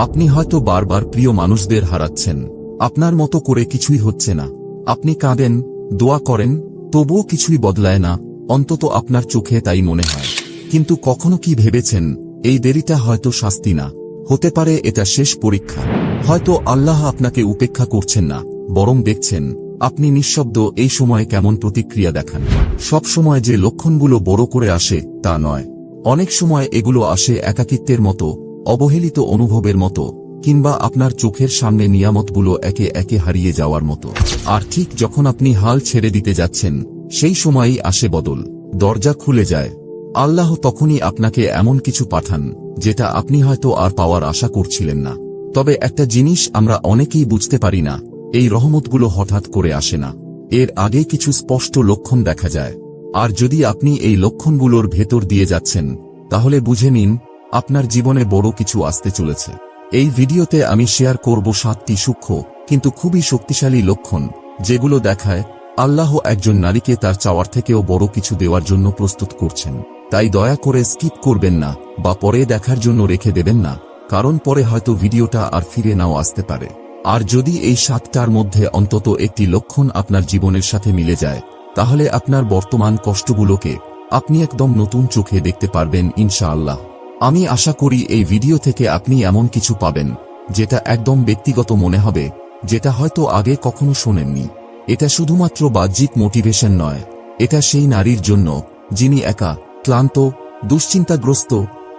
আপনি হয়তো বারবার প্রিয় মানুষদের হারাচ্ছেন। আপনার মতো করে কিছুই হচ্ছে না। আপনি কাঁদেন, দোয়া করেন, তবুও কিছুই বদলায় না। অন্তত আপনার চোখে তাই মনে হয়। কিন্তু কখনো কি ভেবেছেন, এই দেরিটা হয়তো শাস্তি না। হতে পারে এটা শেষ পরীক্ষা। হয়তো আল্লাহ আপনাকে উপেক্ষা করছেন না, বরং দেখছেন, আপনি নিঃশব্দ এই সময়ে কেমন প্রতিক্রিয়া দেখান। সব সময় যে লক্ষণগুলো বড় করে আসে, তা নয়। অনেক সময় এগুলো আসে একাকিত্বের মতো অবহেলিত অনুভবের মতো, কিংবা আপনার চোখের সামনে নিয়ামতগুলো একে একে হারিয়ে যাওয়ার মতো। আর ঠিক যখন আপনি হাল ছেড়ে দিতে যাচ্ছেন, সেই সময়ই আসে বদল, দরজা খুলে যায়। আল্লাহ তখনই আপনাকে এমন কিছু পাঠান, যেটা আপনি হয়তো আর পাওয়ার আশা করছিলেন না। তবে একটা জিনিস আমরা অনেকেই বুঝতে পারি না, এই রহমতগুলো হঠাৎ করে আসে না। এর আগে কিছু স্পষ্ট লক্ষণ দেখা যায়। আর যদি আপনি এই লক্ষণগুলোর ভেতর দিয়ে যাচ্ছেন, তাহলে বুঝে নিন আপনার জীবনে বড় কিছু আসতে চলেছে। এই ভিডিওতে আমি শেয়ার করব সাতটি সূক্ষ্ম, কিন্তু খুবই শক্তিশালী লক্ষণ, যেগুলো দেখায় আল্লাহ একজন নারীকে তার চাওয়ার থেকেও বড় কিছু দেওয়ার জন্য প্রস্তুত করছেন। তাই দয়া করে স্কিপ করবেন না, বা পরে দেখার জন্য রেখে দেবেন না, কারণ পরে হয়তো ভিডিওটা আর ফিরে নাও আসতে পারে। আর যদি এই সাতটার মধ্যে অন্তত একটি লক্ষণ আপনার জীবনের সাথে মিলে যায়, তাহলে আপনার বর্তমান কষ্টগুলোকে আপনি একদম নতুন চোখে দেখতে পারবেন ইনশাআল্লাহ। আমি আশা করি এই ভিডিও থেকে আপনি এমন কিছু পাবেন, যেটা একদম ব্যক্তিগত মনে হবে, যেটা হয়তো আগে কখনো শোনেননি। এটা শুধুমাত্র বাহ্যিক মোটিভেশন নয়, এটা সেই নারীর জন্য, যিনি একা, ক্লান্ত, দুশ্চিন্তাগ্রস্ত,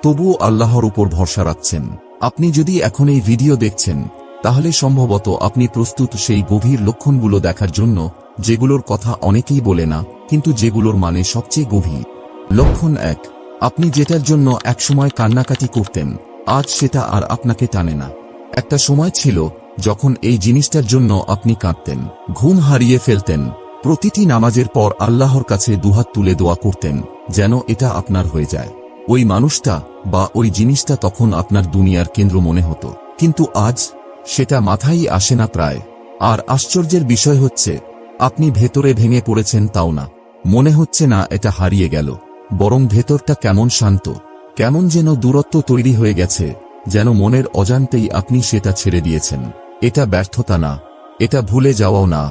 তবুও আল্লাহর উপর ভরসা রাখছেন। আপনি যদি এখন এই ভিডিও দেখছেন, তাহলে সম্ভবত আপনি প্রস্তুত সেই গভীর লক্ষণগুলো দেখার জন্য, যেগুলোর কথা অনেকেই বলে না, কিন্তু যেগুলোর মানে সবচেয়ে গভীর। লক্ষণ এক আপনি যেটার জন্য একসময় কান্নাকাটি করতেন, আজ সেটা আর আপনাকে টানে না। একটা সময় ছিল যখন এই জিনিসটার জন্য আপনি কাঁদতেন, ঘুম হারিয়ে ফেলতেন, প্রতিটি নামাজের পর আল্লাহর কাছে দুহাত তুলে দোয়া করতেন, যেন এটা আপনার হয়ে যায়। ওই মানুষটা বা ওই জিনিসটা তখন আপনার দুনিয়ার কেন্দ্র মনে হতো। কিন্তু আজ সেটা মাথায় আসে না প্রায়। আর আশ্চর্যের বিষয় হচ্ছে, আপনি ভেতরে ভেঙে পড়েছেন তাও না। মনে হচ্ছে না এটা হারিয়ে গেল। বরং ভেতরটা কেমন শান্ত, কেমন যেন দূরত্ব তৈরি হয়ে গেছে, যেন মনের অজান্তেই আপনি সেটা ছেড়ে দিয়েছেন। এটা ব্যর্থতা না, এটা ভুলে যাওয়াও না,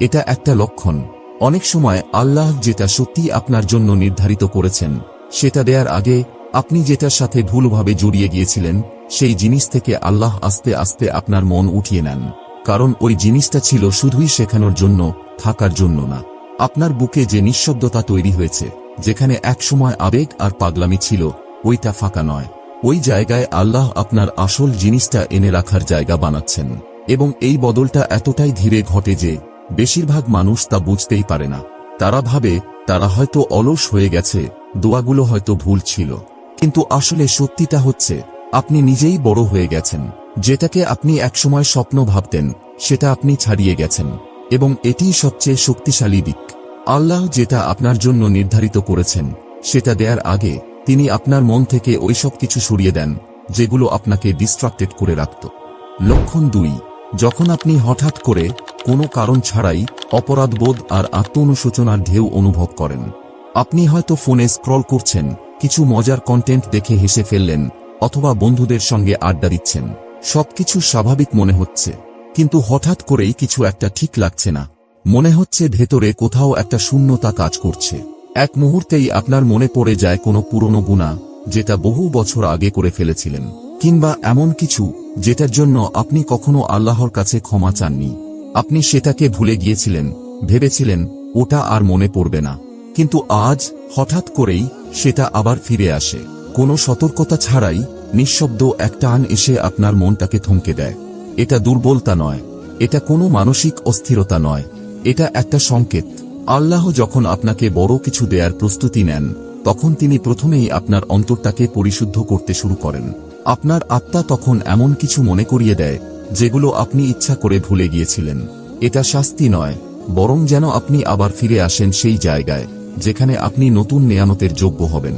এটা একটা লক্ষণ। অনেক সময় আল্লাহ যেটা সত্যি আপনার জন্য নির্ধারিত করেছেন, সেটা দেয়ার আগে আপনি যেটার সাথে ভুলভাবে জড়িয়ে গিয়েছিলেন, সেই জিনিস থেকে আল্লাহ আস্তে আস্তে আপনার মন উঠিয়ে নেন। কারণ ওই জিনিসটা ছিল শুধুই শেখানোর জন্য, থাকার জন্য না। আপনার বুকে যে নিঃশব্দতা তৈরি হয়েছে যেখানে একসময় আবেগ আর পাগলামি ছিল, ওইটা ফাঁকা নয়। ওই জায়গায় আল্লাহ আপনার আসল জিনিসটা এনে রাখার জায়গা বানাচ্ছেন। এবং এই বদলটা এতটাই ধীরে ঘটে যে, বেশিরভাগ মানুষ তা বুঝতেই পারে না। তারা ভাবে, তারা হয়তো অলস হয়ে গেছে, দোয়াগুলো হয়তো ভুল ছিল। কিন্তু আসলে সত্যিটা হচ্ছে, আপনি নিজেই বড় হয়ে গেছেন। যেটাকে আপনি একসময় স্বপ্ন ভাবতেন, সেটা আপনি ছাড়িয়ে গেছেন। এবং এটিই সবচেয়ে শক্তিশালী দিক। আল্লাহ যেটা আপনার জন্য নির্ধারিত করেছেন, সেটা দেয়ার আগে তিনি আপনার মন থেকে ওইসব কিছু সরিয়ে দেন, যেগুলো আপনাকে ডিস্ট্রাক্টেড করে রাখত। লক্ষণ দুই, যখন আপনি হঠাৎ করে কোনো কারণ ছাড়াই অপরাধবোধ আর আত্ম অনুশোচনার ঢেউ অনুভব করেন। আপনি হয়তো ফোনে স্ক্রল করছেন, কিছু মজার কন্টেন্ট দেখে হেসে ফেললেন, অথবা বন্ধুদের সঙ্গে আড্ডা দিচ্ছেন। সবকিছু স্বাভাবিক মনে হচ্ছে, কিন্তু হঠাৎ করেই কিছু একটা ঠিক লাগছে না। মনে হচ্ছে ভেতরে কোথাও একটা শূন্যতা কাজ করছে। এক মুহূর্তেই আপনার মনে পড়ে যায় কোনো পুরনো গুণা, যেটা বহু বছর আগে করে ফেলেছিলেন, কিংবা এমন কিছু, যেটার জন্য আপনি কখনো আল্লাহর কাছে ক্ষমা চাননি। আপনি সেটাকে ভুলে গিয়েছিলেন, ভেবেছিলেন, ওটা আর মনে পড়বে না। কিন্তু আজ, হঠাৎ করেই, সেটা আবার ফিরে আসে। কোনো সতর্কতা ছাড়াই, নিঃশব্দ এক টান এসে আপনার মনটাকে থমকে দেয়। এটা দুর্বলতা নয়, এটা কোনো মানসিক অস্থিরতা নয়। এটা একটা সংকেত। আল্লাহ যখন আপনাকে বড় কিছু দেয়ার প্রস্তুতি নেন, তখন তিনি প্রথমেই আপনার অন্তরটাকে পরিশুদ্ধ করতে শুরু করেন। আপনার আত্মা তখন এমন কিছু মনে করিয়ে দেয়, যেগুলো আপনি ইচ্ছা করে ভুলে গিয়েছিলেন। এটা শাস্তি নয়, বরং যেন আপনি আবার ফিরে আসেন সেই জায়গায়, যেখানে আপনি নতুন নেয়ামতের যোগ্য হবেন।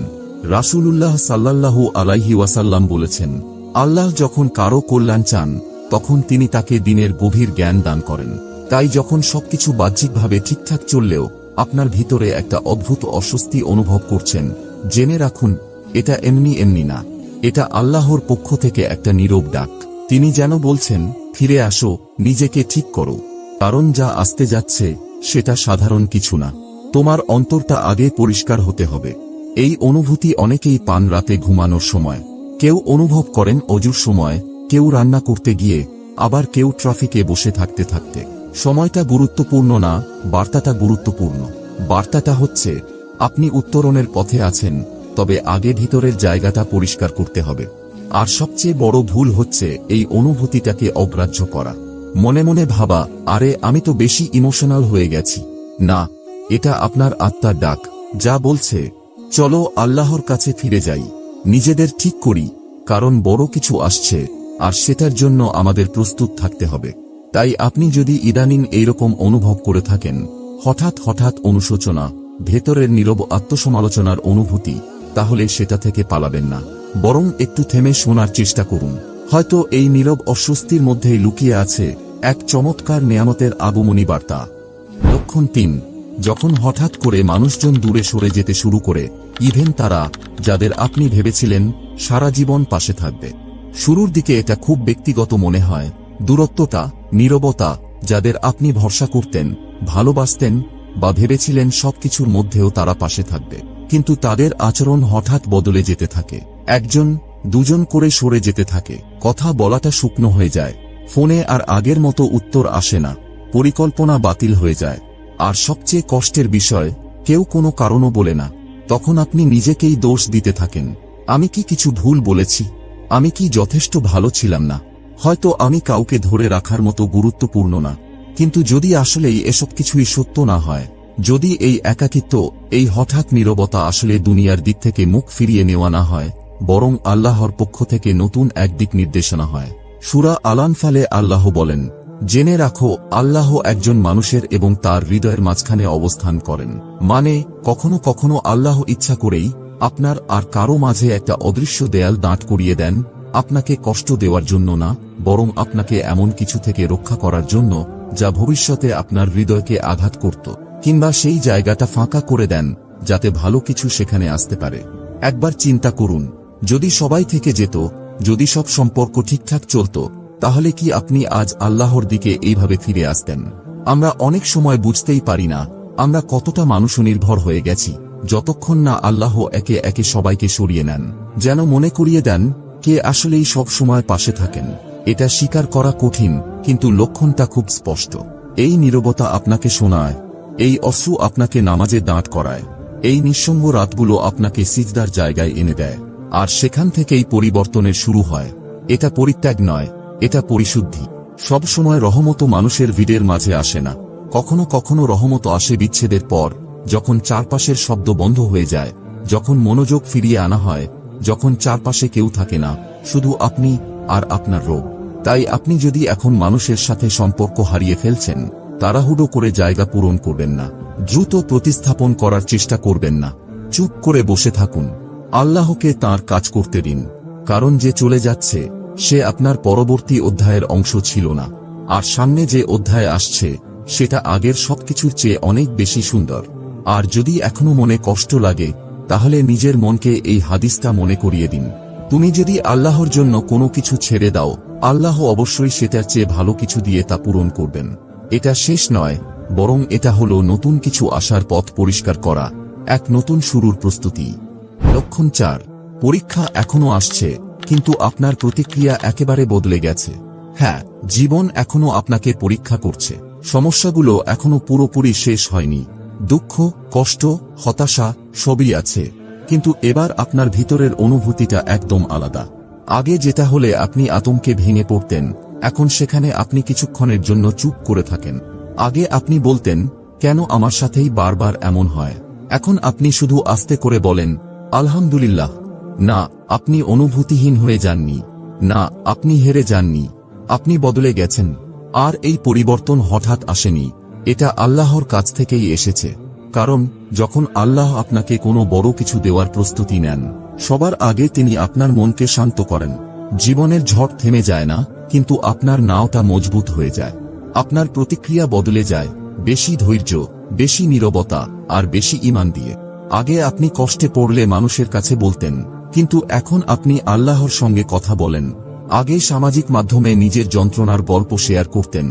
রাসূলুল্লাহ সাল্লাল্লাহু আলাইহি ওয়াসাল্লাম বলেছেন, আল্লাহ যখন কারও কল্যাণ চান, তখন তিনি তাকে দিনের গভীর জ্ঞান দান করেন। তাই যখন সবকিছু বাহ্যিকভাবে ঠিকঠাক চললেও আপনার ভিতরে একটা অদ্ভুত অস্বস্তি অনুভব করছেন, জেনে রাখুন, এটা এমনি এমনি না। এটা আল্লাহর পক্ষ থেকে একটা নীরব ডাক। তিনি যেন বলছেন, ফিরে আসো, নিজেকে ঠিক করো। কারণ যা আসতে যাচ্ছে, সেটা সাধারণ কিছু না। তোমার অন্তরটা আগে পরিষ্কার হতে হবে। এই অনুভূতি অনেকেই পান রাতে ঘুমানোর সময়। কেউ অনুভব করেন অজুর সময়, কেউ রান্না করতে গিয়ে, আবার কেউ ট্রাফিকে বসে থাকতে থাকতে। সময়টা গুরুত্বপূর্ণ না, বার্তাটা গুরুত্বপূর্ণ। বার্তাটা হচ্ছে, আপনি উত্তরণের পথে আছেন, তবে আগে ভিতরের জায়গাটা পরিষ্কার করতে হবে। আর সবচেয়ে বড় ভুল হচ্ছে, এই অনুভূতিটাকে অগ্রাহ্য করা। মনে মনে ভাবা, আরে, আমি তো বেশি ইমোশনাল হয়ে গেছি। না, এটা আপনার আত্মার ডাক, যা বলছে, চলো আল্লাহর কাছে ফিরে যাই। নিজেদের ঠিক করি, কারণ বড় কিছু আসছে, আর সেটার জন্য আমাদের প্রস্তুত থাকতে হবে। তাই আপনি যদি ইদানিং এইরকম অনুভব করে থাকেন, হঠাৎ হঠাৎ অনুশোচনা, ভেতরের নীরব আত্মসমালোচনার অনুভূতি, তাহলে সেটা থেকে পালাবেন না। বরং একটু থেমে শোনার চেষ্টা করুন। হয়তো এই নীরব অস্বস্তির মধ্যেই লুকিয়ে আছে এক চমৎকার নিয়ামতের আগমনী বার্তা। লক্ষণ তিন, যখন হঠাৎ করে মানুষজন দূরে সরে যেতে শুরু করে, ইভেন তারা, যাদের আপনি ভেবেছিলেন, সারা জীবন পাশে থাকবে। শুরুর দিকে এটা খুব ব্যক্তিগত মনে হয় দূরত্বতা, নীরবতা, যাদের আপনি ভরসা করতেন, ভালোবাসতেন, বা ভেবেছিলেন সবকিছুর মধ্যেও তারা পাশে থাকবে। কিন্তু তাদের আচরণ হঠাৎ বদলে যেতে থাকে। একজন, দুজন করে সরে যেতে থাকে। কথা বলাটা শুকনো হয়ে যায়। ফোনে আর আগের মতো উত্তর আসে না। পরিকল্পনা বাতিল হয়ে যায়। আর সবচেয়ে কষ্টের বিষয়, কেউ কোনো কারণও বলে না। তখন আপনি নিজেকেই দোষ দিতে থাকেন। আমি কি কিছু ভুল বলেছি? আমি কি যথেষ্ট ভালো ছিলাম না? হয়তো আমি কাউকে ধরে রাখার মতো গুরুত্বপূর্ণ না। কিন্তু যদি আসলেই এসব কিছুই সত্য না হয়, যদি এই একাকিত্ব, এই হঠাৎ নীরবতা আসলে দুনিয়ার দিক থেকে মুখ ফিরিয়ে নেওয়া না হয়, বরং আল্লাহর পক্ষ থেকে নতুন এক দিক নির্দেশনা হয়। সুরা আলানফালে আল্লাহ বলেন, জেনে রাখো, আল্লাহ একজন মানুষের এবং তার হৃদয়ের মাঝখানে অবস্থান করেন। মানে কখনো কখনো আল্লাহ ইচ্ছা করেই আপনার আর কারও মাঝে একটা অদৃশ্য দেয়াল দাঁট করিয়ে দেন আপনাকে কষ্ট দেওয়ার জন্য না, বরং আপনাকে এমন কিছু থেকে রক্ষা করার জন্য, যা ভবিষ্যতে আপনার হৃদয়কে আঘাত করত, কিংবা সেই জায়গাটা ফাঁকা করে দেন, যাতে ভালো কিছু সেখানে আসতে পারে। একবার চিন্তা করুন, যদি সবাই থেকে যেত, যদি সব সম্পর্ক ঠিকঠাক চলত, তাহলে কি আপনি আজ আল্লাহর দিকে এইভাবে ফিরে আসতেন? আমরা অনেক সময় বুঝতেই পারি না, আমরা কতটা মানুষ নির্ভর হয়ে গেছি, যতক্ষণ না আল্লাহ একে একে সবাইকে সরিয়ে নেন। যেন মনে করিয়ে দেন কে আসলেই সব সময় পাশে থাকেন, এটা স্বীকার করা কঠিন, কিন্তু লক্ষণটা খুব স্পষ্ট। এই নীরবতা আপনাকে শোনায়, এই অশ্রু আপনাকে নামাজে দাঁড় করায়, এই নিঃসঙ্গ রাতগুলো আপনাকে সিজদার জায়গায় এনে দেয়, আর সেখান থেকেই পরিবর্তনের শুরু হয়। এটা পরিত্যাগ নয়, এটা পরিশুদ্ধি। সব সময় রহমত মানুষের ভিড়ের মাঝে আসে না। কখনো কখনো রহমত আসে বিচ্ছেদের পর, যখন চারপাশের শব্দ বন্ধ হয়ে যায়, যখন মনোযোগ ফিরিয়ে আনা হয় যখন চারপাশে কেউ থাকে না, শুধু আপনি আর আপনার রোগ। তাই আপনি যদি এখন মানুষের সাথে সম্পর্ক হারিয়ে ফেলছেন, তাড়াহুড়ো করে জায়গা পূরণ করবেন না, দ্রুত প্রতিস্থাপন করার চেষ্টা করবেন না, চুপ করে বসে থাকুন। আল্লাহকে তার কাজ করতে দিন, কারণ যে চলে যাচ্ছে, সে আপনার পরবর্তী অধ্যায়ের অংশ ছিল না। আর সামনে যে অধ্যায় আসছে, সেটা আগের সবকিছুর চেয়ে অনেক বেশি সুন্দর। আর যদি এখনও মনে কষ্ট লাগে তাহলে নিজের মনকে এই হাদিসটা মনে করিয়ে দিন। তুমি যদি আল্লাহর জন্য কোনো কিছু ছেড়ে দাও, আল্লাহ অবশ্যই সেটার চেয়ে ভালো কিছু দিয়ে তা পূরণ করবেন। এটা শেষ নয়, বরং এটা হলো নতুন কিছু আসার পথ পরিষ্কার করা, এক নতুন শুরুর প্রস্তুতি। লক্ষণ চার, পরীক্ষা এখনও আসছে, কিন্তু আপনার প্রতিক্রিয়া একেবারে বদলে গেছে। হ্যাঁ জীবন এখনও আপনাকে পরীক্ষা করছে। সমস্যাগুলো এখনও পুরোপুরি শেষ হয়নি। দুঃখ, কষ্ট, হতাশা সবই আছে। কিন্তু এবার আপনার ভিতরের অনুভূতিটা একদম আলাদা। আগে যেটা হলে আপনি আতঙ্কে ভেঙে পড়তেন, এখন সেখানে আপনি কিছুক্ষণের জন্য চুপ করে থাকেন। আগে আপনি বলতেন, কেন আমার সাথেই বারবার এমন হয়? এখন আপনি শুধু আস্তে করে বলেন, আলহামদুলিল্লাহ। না, আপনি অনুভূতিহীন হয়ে যাননি। না, আপনি হেরে যাননি। আপনি বদলে গেছেন। আর এই পরিবর্তন হঠাৎ আসেনি। এটা আল্লাহর কাছ থেকেই এসেছে। কারণ, যখন আল্লাহ আপনাকে কোনো বড় কিছু দেওয়ার প্রস্তুতি নেন, সবার আগে তিনি আপনার মনকে শান্ত করেন। জীবনের ঝড় থেমে যায় না, কিন্তু আপনার নাওটা মজবুত হয়ে যায়। আপনার প্রতিক্রিয়া বদলে যায়, বেশি ধৈর্য, বেশি নীরবতা, আর বেশি ইমান দিয়ে। আগে আপনি কষ্টে পড়লে মানুষের কাছে বলতেন, কিন্তু এখন আপনি আল্লাহর সঙ্গে কথা বলেন। আগে সামাজিক মাধ্যমে নিজের যন্ত্রণার গল্প শেয়ার করতেন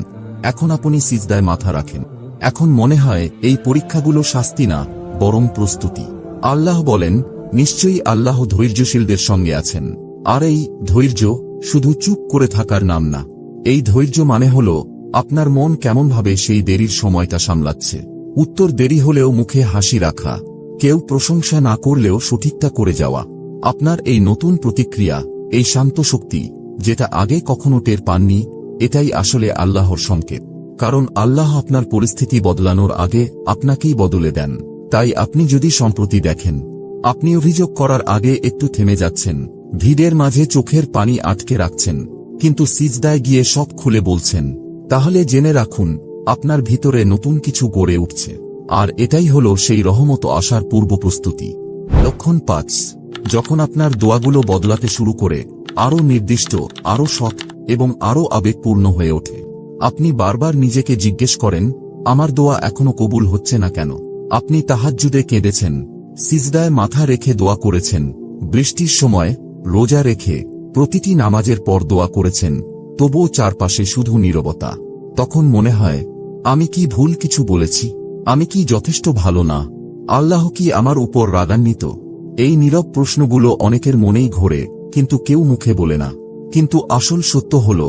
এখন আপনি সিজদায় মাথা রাখেন। এখন মনে হয়, এই পরীক্ষাগুলো শাস্তি না, বরং প্রস্তুতি। আল্লাহ বলেন, নিশ্চয়ই আল্লাহ ধৈর্যশীলদের সঙ্গে আছেন। আর এই ধৈর্য শুধু চুপ করে থাকার নাম না। এই ধৈর্য মানে হল, আপনার মন কেমনভাবে সেই দেরির সময়টা সামলাচ্ছে। উত্তর দেরি হলেও মুখে হাসি রাখা। কেউ প্রশংসা না করলেও সঠিকটা করে যাওয়া। আপনার এই নতুন প্রতিক্রিয়া, এই শান্ত শক্তি, যেটা আগে কখনো টের পাননি এটাই আসলে আল্লাহর সংকেত। কারণ আল্লাহ আপনার পরিস্থিতি বদলানোর আগে আপনাকেই বদলে দেন। তাই আপনি যদি সম্প্রতি দেখেন, আপনি অভিযোগ করার আগে একটু থেমে যাচ্ছেন, ভিড়ের মাঝে চোখের পানি আটকে রাখছেন, কিন্তু সিজদায় গিয়ে সব খুলে বলছেন, তাহলে জেনে রাখুন, আপনার ভিতরে নতুন কিছু গড়ে উঠছে। আর এটাই হল সেই রহমত আসার পূর্ব প্রস্তুতি। লক্ষণ পাঁচ, যখন আপনার দোয়াগুলো বদলাতে শুরু করে, আরও নির্দিষ্ট, আরও সৎ এবং আরও আবেগপূর্ণ হয়ে ওঠে। আপনি বারবার নিজেকে জিজ্ঞেস করেন, আমার দোয়া এখনও কবুল হচ্ছে না কেন? আপনি তাহাজ্জুদে কেঁদেছেন, সিজদায় মাথা রেখে দোয়া করেছেন, বৃষ্টির সময় রোজা রেখে প্রতিটি নামাজের পর দোয়া করেছেন, তবুও চারপাশে শুধু নীরবতা। তখন মনে হয়, আমি কি ভুল কিছু বলেছি? আমি কি যথেষ্ট ভালো না? আল্লাহ কি আমার উপর রাগান্বিত? এই নীরব প্রশ্নগুলো অনেকের মনেই ঘোরে, কিন্তু কেউ মুখে বলে না। কিন্তু আসল সত্য হল,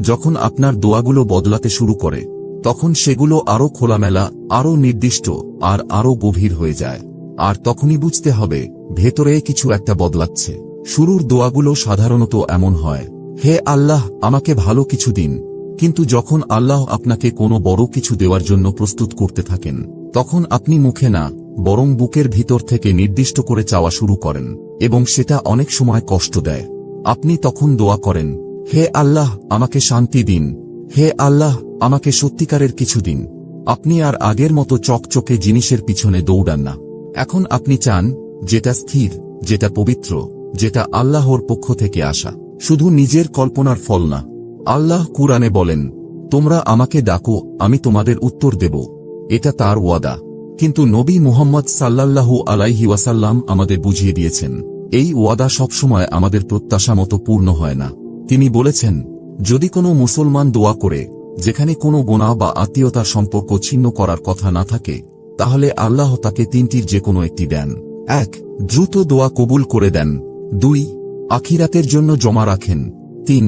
যখন আপনার দোয়াগুলো বদলাতে শুরু করে, তখন সেগুলো আরও খোলামেলা, আরও নির্দিষ্ট, আর আরও গভীর হয়ে যায়। আর তখনই বুঝতে হবে, ভেতরে কিছু একটা বদলাচ্ছে। শুরুর দোয়াগুলো সাধারণত এমন হয়, হে আল্লাহ, আমাকে ভালো কিছু দিন। কিন্তু যখন আল্লাহ আপনাকে কোনো বড় কিছু দেওয়ার জন্য প্রস্তুত করতে থাকেন, তখন আপনি মুখে না, বরং বুকের ভিতর থেকে নির্দিষ্ট করে চাওয়া শুরু করেন, এবং সেটা অনেক সময় কষ্ট দেয়। আপনি তখন দোয়া করেন, হে আল্লাহ, আমাকে শান্তি দিন। হে আল্লাহ, আমাকে সত্যিকারের কিছু দিন। আপনি আর আগের মতো চকচকে জিনিসের পিছনে দৌড়ান না। এখন আপনি চান, যেটা স্থির, যেটা পবিত্র, যেটা আল্লাহর পক্ষ থেকে আসা। শুধু নিজের কল্পনার ফল না। আল্লাহ কুরআনে বলেন, তোমরা আমাকে ডাকো, আমি তোমাদের উত্তর দেব। এটা তার ওয়াদা। কিন্তু নবী মুহাম্মদ সাল্লাল্লাহু আলাইহি ওয়াসাল্লাম আমাদের বুঝিয়ে দিয়েছেন এই ওয়াদা সবসময় আমাদের প্রত্যাশা মতো পূর্ণ হয় না। তিনি বলেছেন, যদি কোনো মুসলমান দোয়া করে, যেখানে কোনো গোনা বা আত্মীয়তার সম্পর্ক ছিন্ন করার কথা না থাকে, তাহলে আল্লাহ তাকে তিনটির যে কোনো একটি দেন। এক, দ্রুত দোয়া কবুল করে দেন। দুই, আখিরাতের জন্য জমা রাখেন। তিন,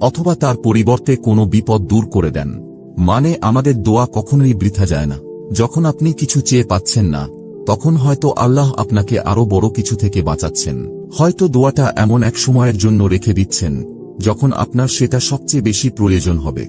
অথবা তার পরিবর্তে কোনো বিপদ দূর করে দেন। মানে আমাদের দোয়া কখনোই বৃথা যায় না। যখন আপনি কিছু চেয়ে পাচ্ছেন না তখন হয়তো আল্লাহ আপনাকে আরও বড় কিছু থেকে বাঁচাচ্ছেন। হয়তো দোয়াটা এমন এক সময়ের জন্য রেখে দিচ্ছেন, যখন আপনার সেটা সবচেয়ে বেশি প্রয়োজন হবে।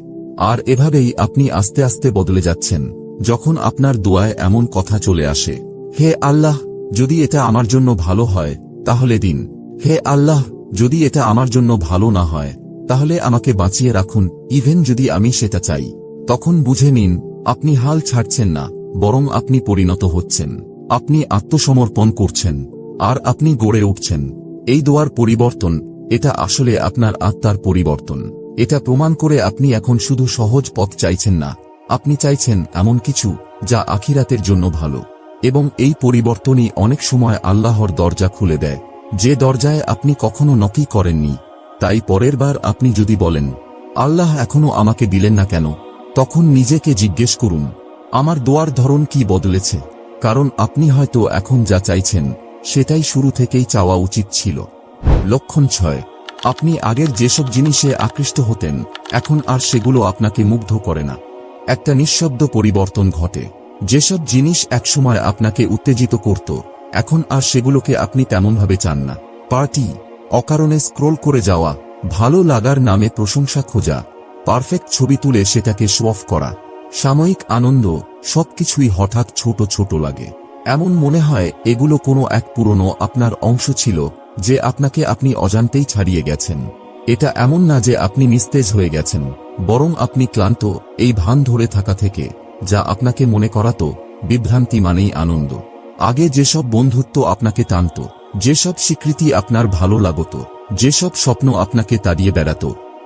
আর এভাবেই আপনি আস্তে আস্তে বদলে যাচ্ছেন, যখন আপনার দোয়ায় এমন কথা চলে আসে, হে আল্লাহ, যদি এটা আমার জন্য ভালো হয়, তাহলে দিন। হে আল্লাহ, যদি এটা আমার জন্য ভালো না হয়, তাহলে আমাকে বাঁচিয়ে রাখুন ইভেন যদি আমি সেটা চাই। তখন বুঝে নিন, আপনি হাল ছাড়ছেন না, বরং আপনি পরিণত হচ্ছেন। আপনি আত্মসমর্পণ করছেন, আর আপনি গড়ে উঠছেন। এই দোয়ার পরিবর্তন, এটা আসলে আপনার আত্মার পরিবর্তন। এটা প্রমাণ করে আপনি এখন শুধু সহজ পথ চাইছেন না, আপনি চাইছেন এমন কিছু, যা আখিরাতের জন্য ভালো। এবং এই পরিবর্তনই অনেক সময় আল্লাহর দরজা খুলে দেয়, যে দরজায় আপনি কখনো নকি করেননি। তাই পরের বার আপনি যদি বলেন, আল্লাহ এখনও আমাকে দিলেন না কেন? তখন নিজেকে জিজ্ঞেস করুন, আমার দোয়ার ধরন কি বদলেছে? কারণ আপনি হয়তো এখন যা চাইছেন, সেটাই শুরু থেকেই চাওয়া উচিত ছিল। লক্ষণ ছয়, আপনি আগের যেসব জিনিসে আকৃষ্ট হতেন, এখন আর সেগুলো আপনাকে মুগ্ধ করে না। একটা নিঃশব্দ পরিবর্তন ঘটে। যেসব জিনিস একসময় আপনাকে উত্তেজিত করত, এখন আর সেগুলোকে আপনি তেমনভাবে চান না। পার্টি, অকারণে স্ক্রোল করে যাওয়া, ভালো লাগার নামে প্রশংসা খোঁজা, পারফেক্ট ছবি তুলে সেটাকে শোঅফ করা। সাময়িক আনন্দ সবকিছুই হঠাৎ ছোট ছোট লাগে। এমন মনে হয়, এগুলো কোনো এক পুরনো আপনার অংশ ছিল, যে আপনাকে আপনি অজান্তেই ছাড়িয়ে গেছেন। এটা এমন না যে আপনি নিস্তেজ হয়ে গেছেন, বরং আপনি ক্লান্ত, এই ভান ধরে থাকা থেকে, যা আপনাকে মনে করাতো, বিভ্রান্তি মানেই আনন্দ। আগে যেসব বন্ধুত্ব আপনাকে টানত, যেসব স্বীকৃতি আপনার ভালো লাগত, যেসব স্বপ্ন আপনাকে তাড়িয়ে বেড়াত,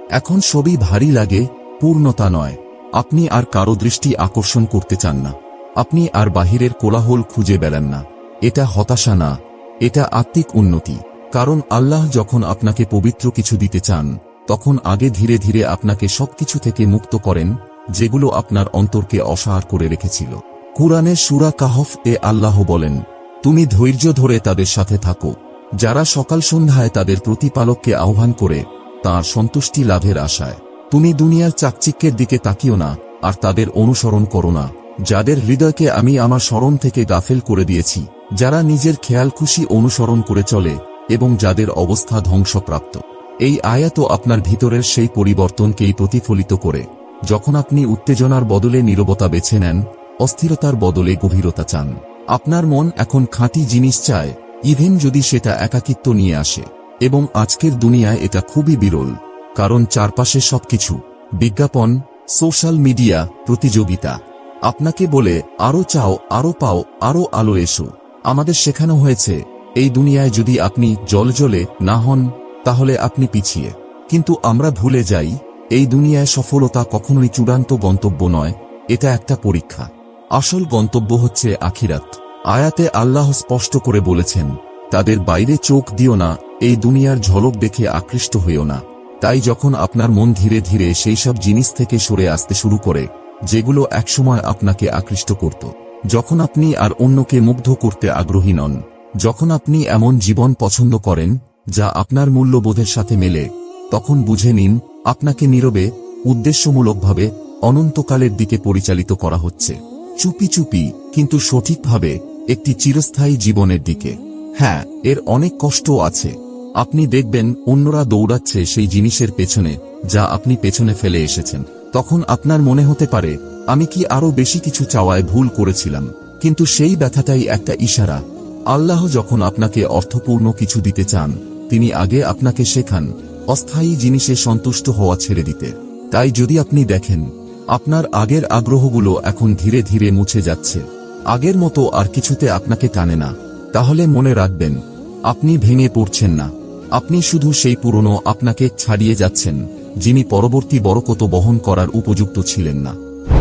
এখন সবই ভারী লাগে, পূর্ণতা নয়। আপনি আর কারও দৃষ্টি আকর্ষণ করতে চান না। আপনি আর বাহিরের কোলাহল খুঁজে বেড়ান না। এটা হতাশা না, এটা আত্মিক উন্নতি। কারণ আল্লাহ যখন আপনাকে পবিত্র কিছু দিতে চান, তখন আগে ধীরে ধীরে আপনাকে সবকিছু থেকে মুক্ত করেন, যেগুলো আপনার অন্তরকে অসার করে রেখেছিল। কুরআনের সুরা কাহফ এ আল্লাহ বলেন, তুমি ধৈর্য ধরে তাদের সাথে থাকো। যারা সকাল সন্ধ্যায় তাদের প্রতিপালককে আহ্বান করে, তার সন্তুষ্টি লাভের আশায়। তুমি দুনিয়ার চাকচিক্যের দিকে তাকিও না, আর তাদের অনুসরণ করো না। যাদের হৃদয়কে আমি আমার স্মরণ থেকে গাফেল করে দিয়েছি, যারা নিজের খেয়াল খুশি অনুসরণ করে চলে, এবং যাদের অবস্থা ধ্বংসপ্রাপ্ত। এই আয়াতও আপনার ভিতরের সেই পরিবর্তনকেই প্রতিফলিত করে। যখন আপনি উত্তেজনার বদলে নীরবতা বেছে নেন, অস্থিরতার বদলে গভীরতা চান। আপনার মন এখন খাঁটি জিনিস চায়, ইভেন যদি সেটা একাকিত্ব নিয়ে আসে। এবং আজকের দুনিয়ায় এটা খুবই বিরল। কারণ চারপাশে সবকিছু, বিজ্ঞাপন, সোশ্যাল মিডিয়া, প্রতিযোগিতা। আপনাকে বলে, আরও চাও, আরও পাও আরও আলো এসো। আমাদের শেখানো হয়েছে, এই দুনিয়ায় যদি আপনি জল জলে না হন, তাহলে আপনি পিছিয়ে। কিন্তু আমরা ভুলে যাই, এই দুনিয়ায় সফলতা কখনোই চূড়ান্ত গন্তব্য নয়, এটা একটা পরীক্ষা। আসল গন্তব্য হচ্ছে আখিরাত। আয়াতে আল্লাহ স্পষ্ট করে বলেছেন, তাদের বাইরে চোখ দিও না, এই দুনিয়ার ঝলক দেখে আকৃষ্ট হইও না। তাই যখন আপনার মন ধীরে ধীরে সেই সব জিনিস থেকে সরে আসতে শুরু করে, যেগুলো একসময় আপনাকে আকৃষ্ট করত, যখন আপনি আর অন্যকে মুগ্ধ করতে আগ্রহী নন, যখন আপনি এমন জীবন পছন্দ করেন, যা আপনার মূল্যবোধের সাথে মেলে, তখন বুঝে নিন, আপনাকে নীরবে, উদ্দেশ্যমূলকভাবে, অনন্তকালের দিকে পরিচালিত করা হচ্ছে। চুপি চুপি, কিন্তু সঠিকভাবে, একটি চিরস্থায়ী জীবনের দিকে। হ্যাঁ এর অনেক কষ্টও আছে। আপনি দেখবেন অন্যরা দৌড়াচ্ছে সেই জিনিসের পেছনে, যা আপনি পেছনে ফেলে এসেছেন। তখন আপনার মনে হতে পারে, আমি কি আরও বেশি কিছু চাওয়ায় ভুল করেছিলাম? কিন্তু সেই ব্যথাটাই একটা ইশারা। আল্লাহ যখন আপনাকে অর্থপূর্ণ কিছু দিতে চান, তিনি আগে আপনাকে শেখান, অস্থায়ী জিনিসে সন্তুষ্ট হওয়া ছেড়ে দিতে। তাই যদি আপনি দেখেন, আপনার আগের আগ্রহগুলো এখন ধীরে ধীরে মুছে যাচ্ছে। আগের মতো আর কিছুতে আপনাকে টানে না। তাহলে মনে রাখবেন, আপনি ভেঙে পড়ছেন না। আপনি শুধু সেই পুরনো আপনাকে ছাড়িয়ে যাচ্ছেন, যিনি পরবর্তী বড়কত বহন করার উপযুক্ত ছিলেন না।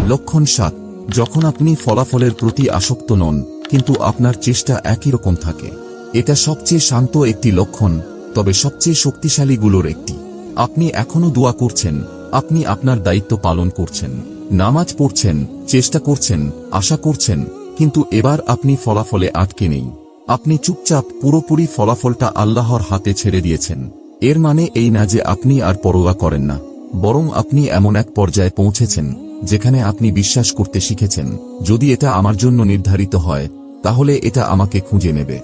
লক্ষণ সাত, যখন আপনি ফলাফলের প্রতি আসক্ত নন, কিন্তু আপনার চেষ্টা একই রকম থাকে। এটা সবচেয়ে শান্ত একটি লক্ষণ, তবে সবচেয়ে শক্তিশালীগুলোর একটি। আপনি এখনও দোয়া করছেন, আপনি আপনার দায়িত্ব পালন করছেন, নামাজ পড়ছেন, চেষ্টা করছেন, আশা করছেন, কিন্তু এবার আপনি ফলাফলে আটকে নেই। আপনি চুপচাপ পুরোপুরি ফলাফলটা আল্লাহর হাতে ছেড়ে দিয়েছেন। এর মানে এই না যে আপনি আর পরোয়া করেন না। বরং আপনি এমন এক পর্যায়ে পৌঁছেছেন, যেখানে আপনি বিশ্বাস করতে শিখেছেন, যদি এটা আমার জন্য নির্ধারিত হয়, তাহলে এটা আমাকে খুঁজে নেবে।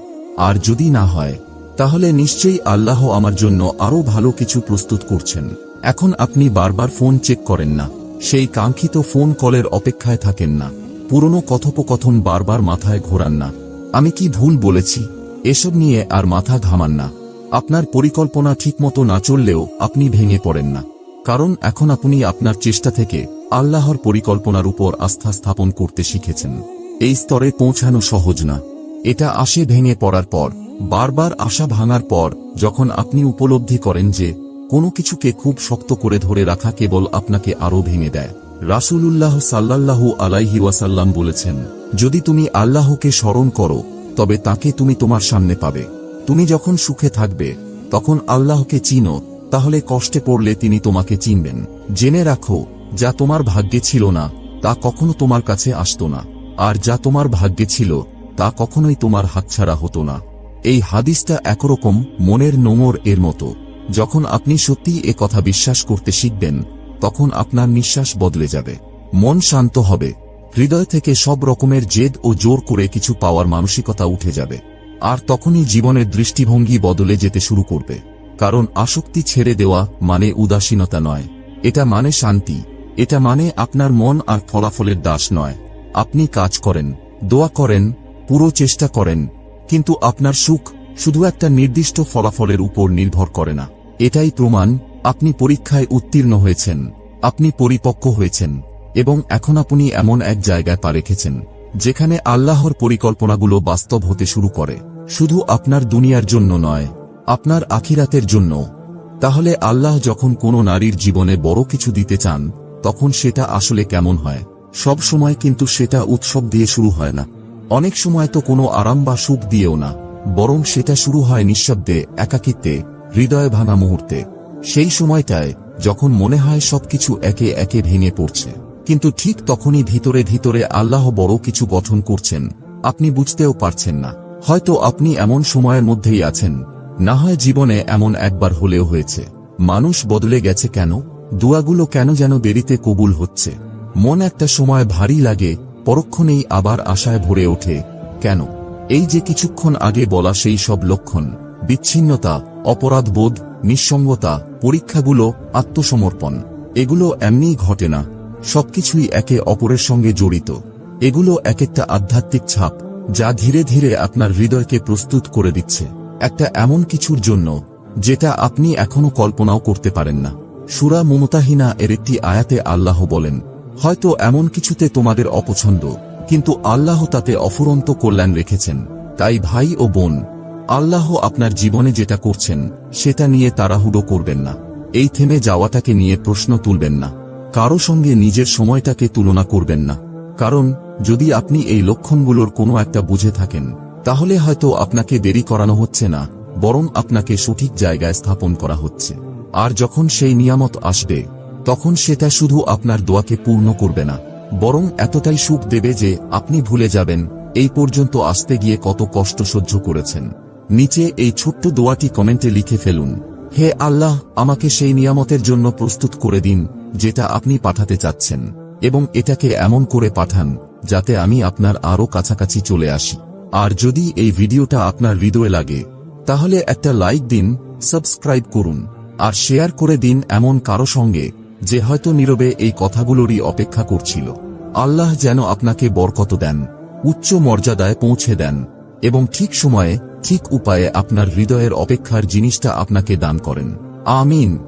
আর যদি না হয়, তাহলে নিশ্চয়ই আল্লাহ আমার জন্য আরও ভালো কিছু প্রস্তুত করছেন। এখন আপনি বারবার ফোন চেক করেন না, সেই কাঙ্ক্ষিত ফোন কলের অপেক্ষায় থাকেন না, পুরনো কথোপকথন বারবার মাথায় ঘোরান না। আমি কি ভুল বলেছি? এসব নিয়ে আর মাথা ঘামান না। আপনার পরিকল্পনা ঠিকমতো না চললেও আপনি ভেঙে পড়েন না। কারণ এখন আপনি আপনার চেষ্টা থেকে আল্লাহর পরিকল্পনার উপর আস্থা স্থাপন করতে শিখেছেন। এই স্তরে পৌঁছানো সহজ না। এটা আসে ভেঙে পড়ার পর, বারবার আশা ভাঙার পর, যখন আপনি উপলব্ধি করেন যে, কোনো কিছুকে খুব শক্ত করে ধরে রাখা কেবল আপনাকে আরও ভেঙে দেয়। রাসূলুল্লাহ সাল্লাল্লাহু আলাইহি ওয়াসাল্লাম বলেছেন, যদি তুমি আল্লাহকে স্মরণ করো, তবে তাকে তুমি তোমার সামনে পাবে। তুমি যখন সুখে থাকবে, তখন আল্লাহকে চিনো, তাহলে কষ্টে পড়লে তিনি তোমাকে চিনবেন। জেনে রাখো, যা তোমার ভাগ্যে ছিল না, তা কখনো তোমার কাছে আসতো না। আর যা তোমার ভাগ্যে ছিল, তা কখনোই তোমার হাতছাড়া হতো না। এই হাদিসটা একরকম মনের নোংর এর মতো। যখন আপনি সত্যি এ কথা বিশ্বাস করতে শিখবেন তখন আপনার নিঃশ্বাস বদলে যাবে। মন শান্ত হবে। হৃদয় থেকে সব রকমের জেদ ও জোর করে কিছু পাওয়ার মানসিকতা উঠে যাবে। আর তখনই জীবনের দৃষ্টিভঙ্গি বদলে যেতে শুরু করবে। কারণ আসক্তি ছেড়ে দেওয়া মানে উদাসীনতা নয়। এটা মানে শান্তি। এটা মানে আপনার মন আর ফলাফলের দাস নয়। আপনি কাজ করেন, দোয়া করেন, পুরো চেষ্টা করেন। কিন্তু আপনার সুখ শুধু একটা নির্দিষ্ট ফলাফলের উপর নির্ভর করে না। এটাই প্রমাণ আপনি পরীক্ষায় উত্তীর্ণ হয়েছেন, আপনি পরিপক্ক হয়েছেন, এবং এখন আপনি এমন এক জায়গায় পা রেখেছেন, যেখানে আল্লাহর পরিকল্পনাগুলো বাস্তব হতে শুরু করে। শুধু আপনার দুনিয়ার জন্য নয়, আপনার আখিরাতের জন্য। তাহলে আল্লাহ যখন কোনো নারীর জীবনে বড় কিছু দিতে চান, তখন সেটা আসলে কেমন হয়? সব সময় কিন্তু সেটা উৎসব দিয়ে শুরু হয় না। অনেক সময় তো কোনো আরাম বা সুখ দিয়েও না, বরং সেটা শুরু হয় নিঃশব্দে, একাকিত্বে হৃদয় ভাঙা মুহূর্তে। সেই সময়টায়, যখন মনে হয় সবকিছু একে একে ভেঙে পড়ছে, কিন্তু ঠিক তখনই ভিতরে ভিতরে আল্লাহ বড় কিছু গঠন করছেন, আপনি বুঝতেও পারছেন না। হয়তো আপনি এমন সময়ের মধ্যেই আছেন, না হয় জীবনে এমন একবার হলেও হয়েছে। মানুষ বদলে গেছে কেন? দোয়াগুলো কেন যেন দেরিতে কবুল হচ্ছে? মন একটা সময় ভারী লাগে, পরক্ষণেই আবার আশায় ভরে ওঠে, কেন? এই যে কিছুক্ষণ আগে বলা সেই সব লক্ষণ, বিচ্ছিন্নতা, অপরাধবোধ নিঃসঙ্গতা, পরীক্ষাগুলো, আত্মসমর্পণ, এগুলো এমনিই ঘটে না, সবকিছুই একে অপরের সঙ্গে জড়িত। এগুলো এক একটা আধ্যাত্মিক ছাপ, যা ধীরে ধীরে আপনার হৃদয়কে প্রস্তুত করে দিচ্ছে। একটা এমন কিছুর জন্য, যেটা আপনি এখনও কল্পনাও করতে পারেন না। সুরা মমতাহিনা এর একটি আয়াতে আল্লাহ বলেন, হয়তো এমন কিছুতে তোমাদের অপছন্দ, কিন্তু আল্লাহ তাতে অফুরন্ত কল্যাণ রেখেছেন। তাই ভাই ও বোন আল্লাহ আপনার জীবনে যেটা করছেন, সেটা নিয়ে তাড়াহুড়ো করবেন না। এই থেমে যাওয়াটাকে নিয়ে প্রশ্ন তুলবেন না। কারও সঙ্গে নিজের সময়টাকে তুলনা করবেন না। কারণ, যদি আপনি এই লক্ষণগুলোর কোনো একটা বুঝে থাকেন, তাহলে হয়তো আপনাকে দেরি করানো হচ্ছে না, বরং আপনাকে সঠিক জায়গায় স্থাপন করা হচ্ছে। আর যখন সেই নিয়ামত আসবে, তখন সেটা শুধু আপনার দোয়াকে পূর্ণ করবে না, বরং এতটাই সুখ দেবে যে আপনি ভুলে যাবেন, এই পর্যন্ত আসতে গিয়ে কত কষ্ট সহ্য করেছেন। নিচে এই ছোট্ট দোয়াটি কমেন্টে লিখে ফেলুন। হে আল্লাহ, আমাকে সেই নিয়ামতের জন্য প্রস্তুত করে দিন, যেটা আপনি পাঠাতে চাচ্ছেন, এবং এটাকে এমন করে পাঠান, যাতে আমি আপনার আরও কাছাকাছি চলে আসি। আর যদি এই ভিডিওটা আপনার হৃদয়ে লাগে, তাহলে একটা লাইক দিন, সাবস্ক্রাইব করুন, আর শেয়ার করে দিন এমন কারও সঙ্গে, যে হয়তো নীরবে এই কথাগুলোরই অপেক্ষা করছিল। আল্লাহ যেন আপনাকে বরকত দেন, উচ্চ মর্যাদায় পৌঁছে দেন, এবং ঠিক সময়ে ঠিক উপায়ে আপনার হৃদয়ের অপেক্ষার জিনিসটা আপনাকে দান করেন। আমিন।